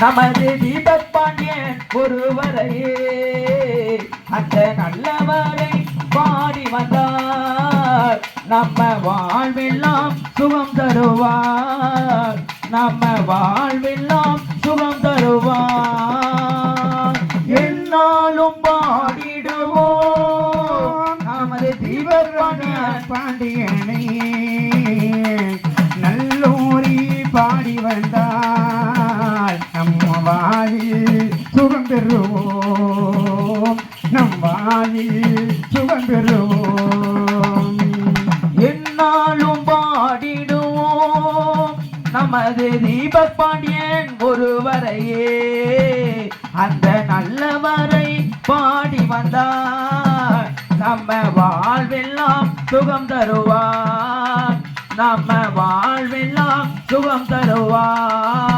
நமது தீபக் பாண்டியன் ஒருவரையே அந்த நல்லவரை பாடி வந்தார். நம்ம வாழ்வெல்லாம் சுகம் தருவார். நம்ம வாழ்வெல்லாம் சுகம் தருவார். என்னாலும் பாடிடுவோம். நமது தீபக் பாண்டியன் பாண்டியனை நல்லோரி பாடி வந்தார். வாயில் சுகம் பெறுவோம் நம் வாயில் சுகம் பெறுவோம் என்னாலும் பாடிடுவோம். நமது தீபக் பாண்டியன் ஒருவரையே. அந்த நல்லவரை பாடி வந்தார். நம்ம வாழ்வெல்லாம் சுகம் தருவார். நம்ம வாழ்வெல்லாம் சுகம் தருவார்.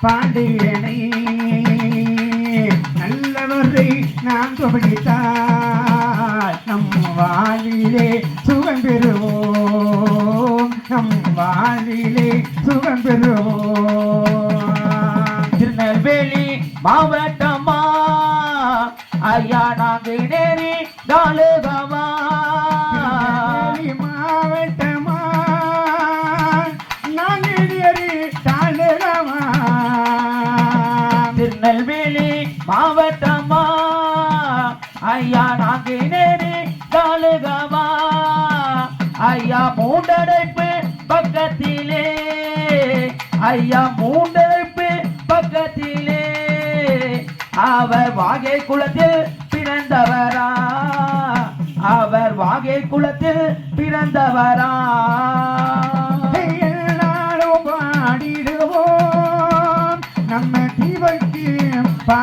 பாண்டியனை நல்லவரை நாம் படித்தால் நம் வாழிலே சுகம் பெறுவோம். நம் வாழிலே சுகம் பெறுவோம். திருநெல்வேலி மாவட்டமா? ஐயா நாங்கள் நேரி தாலுகமா நெல்வேலி மாவட்டமா? ஐயா நாங்கினேரி நேரி தாலுகமா ஐயா மூண்டடைப்பு பக்கத்திலே. ஐயா மூண்டடைப்பு பக்கத்திலே. அவர் வாகை குளத்தில் பிறந்தவரா? அவர் வாகை குளத்தில் பிறந்தவரா?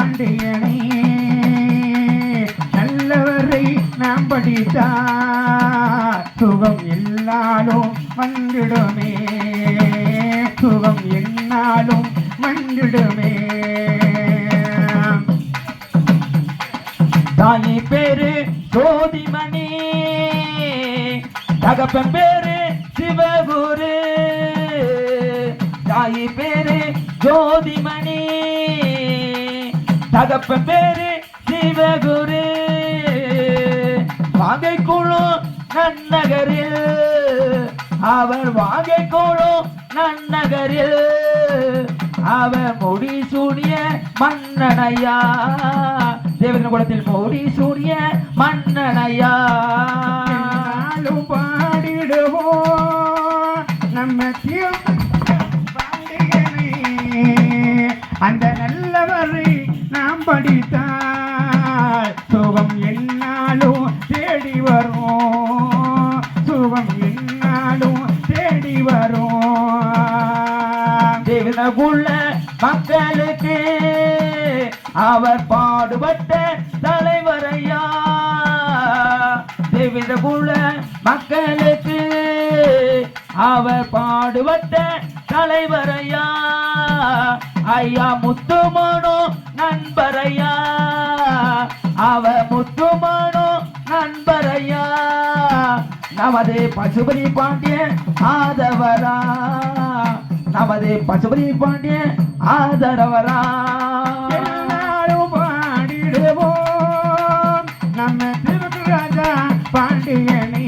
பாண்டியனை நல்லவரை நாம் படித்தார் சுகம் எல்லாலும் வந்திடுமே சுகம் என்னாலும் வந்திடுமே தாயி பேரு ஜோதிமணி தகப்பன் பேரு சிவகுரு. தாயி பேரு ஜோதிமணி. தகப்ப பேரு சிவகுரு வாங்கை குழும் நன்னகரில் அவர் வாங்கை குழும் நன்னகரில் அவர் முடி சூடிய மன்னனையா. தேவகிர குளத்தில் முடி சூடிய மன்னனையா. பாடிடுவோம். நம்ம படித்தாய் சுகம் என்னாலும் தேடி வரும். சுகம் என்னாலும் தேடி வரும். தேவனகுள்ள மக்களுக்கு அவர் பாடுபட்ட தலைவரையா? தேவிதகுள்ள மக்களுக்கு அவர் பாடுபட்ட தலைவரையா? ஐயா முத்துமானோ நண்பரையா. அவ முத்துமானோ நண்பரையா. நமது பசுபதி பாண்டியன் ஆதவரா. நமது பசுபதி பாண்டியன் ஆதரவரா. எல்லாரும் பாடிடுவோம் நம்ம திருராஜா பாண்டியனை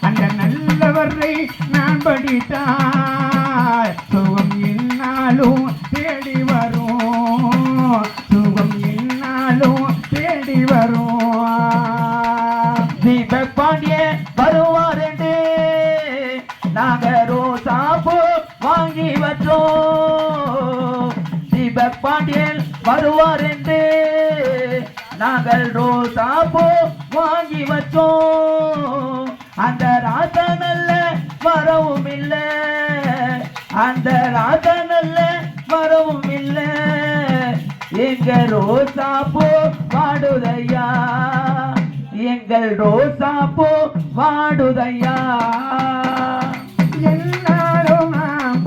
அந்த நல்லவரை நான் படித்தான் இன்னாலும் தேடி வரும். சுகம் இன்னாலும் தேடி வரும். தீபக் பாண்டியன் வருவார் என்று நாங்க ரோசாப்பூ வாங்கி வச்சோம் தீபக் பாண்டியன் வருவார் நாங்கள் நாங்கள் ரோசாப்பூ வாங்கி வச்சோம் அந்த ராசா நல்ல வரவும் இல்லை அந்த ராசா ரோசா போ பாடுதையா எங்கள் ரோசா போ எல்லாரும் நாம்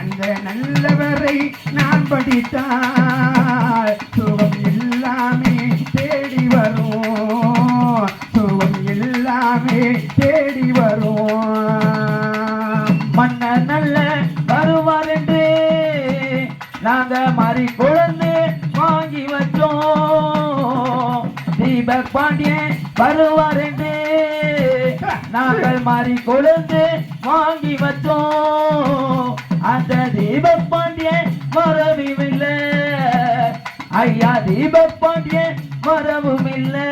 அந்த நல்லவரை நான் படித்தான் தீபக் பாண்டியன் வருவார் என்று நாங்கள் மாறி கொழுந்து வாங்கி வச்சோம். அந்த தீபக் பாண்டியன் வரவும் இல்லை ஐயா தீபக் பாண்டியன் வரவும் இல்லை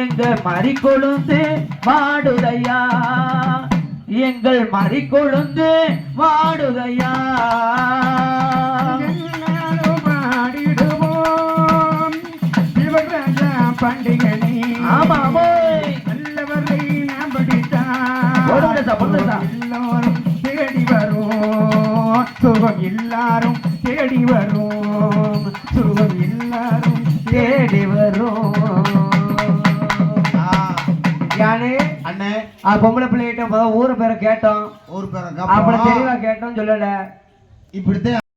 எங்க மறி கொழுந்து வாடுதையா எங்கள் மறி கொழுந்து வாடுதையா சிவராஜா பண்டிகை ஆமா. ஆமோய் நல்லவரை நாம் படித்தால் ஒரு நிமிஷம், ஒரு நிமிஷம். எல்லாரும் தேடி வரும் சுகம் எல்லாரும் தேடி வரும் சுகம் எல்லாரும் தேடி வரும் யானே அண்ணே. ஆ பொம்பளை பிள்ளைகிட்ட ஊர் பேரை கேட்டோம். ஒரு பேரை அப்புறம் தெளிவா கேட்டோம் சொல்லல. இப்படித்தான்